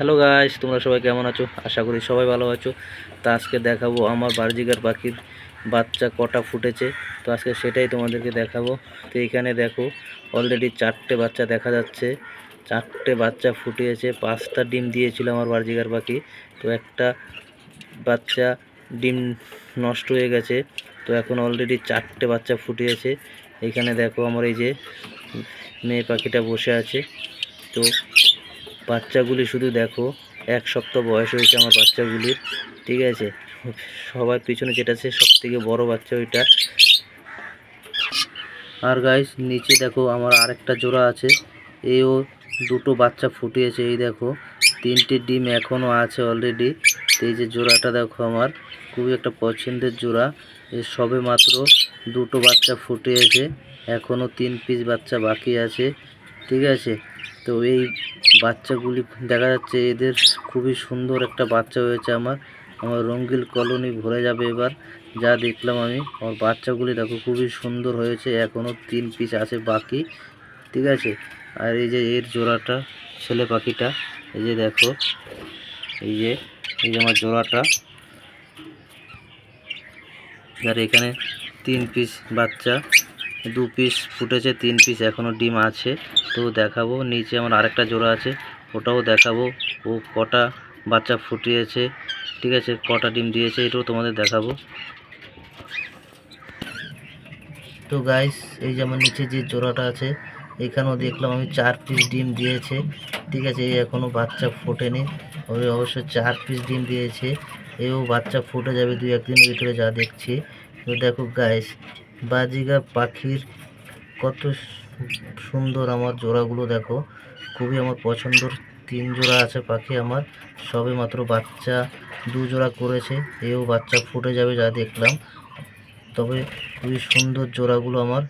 Hello guys তোমরা সবাই কেমন আছো? আশা করি সবাই ভালো আছো। তা আজকে দেখাবো আমার বার্জিকার পাখির বাচ্চা কটা ফুটেছে। তো আজকে সেটাই তোমাদেরকে দেখাবো। তো এখানে দেখো অলরেডি চারটে বাচ্চা দেখা যাচ্ছে। চারটে বাচ্চা ফুটিয়েছে পাঁচটা ডিম দিয়েছিল আমার বার্জিকার পাখি। তো একটা বাচ্চা ডিম নষ্ট হয়ে গেছে। তো এখন অলরেডি চারটে বাচ্চা ফুটিয়েছে এখানে দেখো আমার এই যে মেয়ে পাখিটা বসে আছে। তো বাচ্চাগুলি শুধু দেখো, এক সপ্তাহ বয়স হয়েছে আমার বাচ্চাগুলির, ঠিক আছে? সবার পিছনে যেটা আছে সব থেকে বড় বাচ্চা ওইটা। আর গাইস নিচে দেখো আমার আরেকটা জোড়া আছে, এও দুটো বাচ্চা ফুটিয়েছে, এই দেখো। তিনটে ডিম এখনও আছে অলরেডি এই যে জোড়াটা দেখো আমার, খুবই একটা পছন্দের জোড়া। এর সবে মাত্র দুটো বাচ্চা ফুটিয়েছে এখনও তিন পিস বাচ্চা বাকি আছে, ঠিক আছে? তো এই বাচ্চাগুলি দেখা যাচ্ছে এদের খুবই সুন্দর একটা বাচ্চা হয়েছে আমার। আমার রঙ্গিল কলোনি ভরে যাবে এবার। যা দেখলাম আমি, আমার বাচ্চাগুলি দেখো খুবই সুন্দর হয়েছে। এখনও তিন পিস আছে বাকি, ঠিক আছে? আর এই যে এর জোড়াটা, ছেলে পাখিটা, এই যে দেখো, এই যে এই যে আমার জোড়াটা। আর এখানে তিন পিস বাচ্চা। দু পিস ফুটেছে, তিন পিস এখনও ডিম আছে। তো দেখাবো, নিচে আমার আরেকটা জোড়া আছে, ওটাও দেখাবো। ও কটা বাচ্চা ফুটিয়েছে, ঠিক আছে, কটা ডিম দিয়েছে, এটাও তোমাদের দেখাবো। তো গাইস এই যে আমার নিচে যে জোড়াটা আছে, এখানেও দেখলাম আমি চার পিস ডিম দিয়েছে, ঠিক আছে, এই এখনও বাচ্চা ফোটেনি। ওই অবশ্য চার পিস ডিম দিয়েছে, এও বাচ্চা ফুটে যাবে দুই একদিনের ভিতরে যা দেখছি। তো দেখো গাইস বাজিগা পাখির কত সুন্দর আমার জোড়াগুলো দেখো। খুবই আমার পছন্দর তিন জোড়া আছে পাখি আমার। সবে মাত্র বাচ্চা দু জোড়া করেছে, এও বাচ্চা ফুটে যাবে যা দেখলাম। তবে খুবই সুন্দর জোড়াগুলো আমার।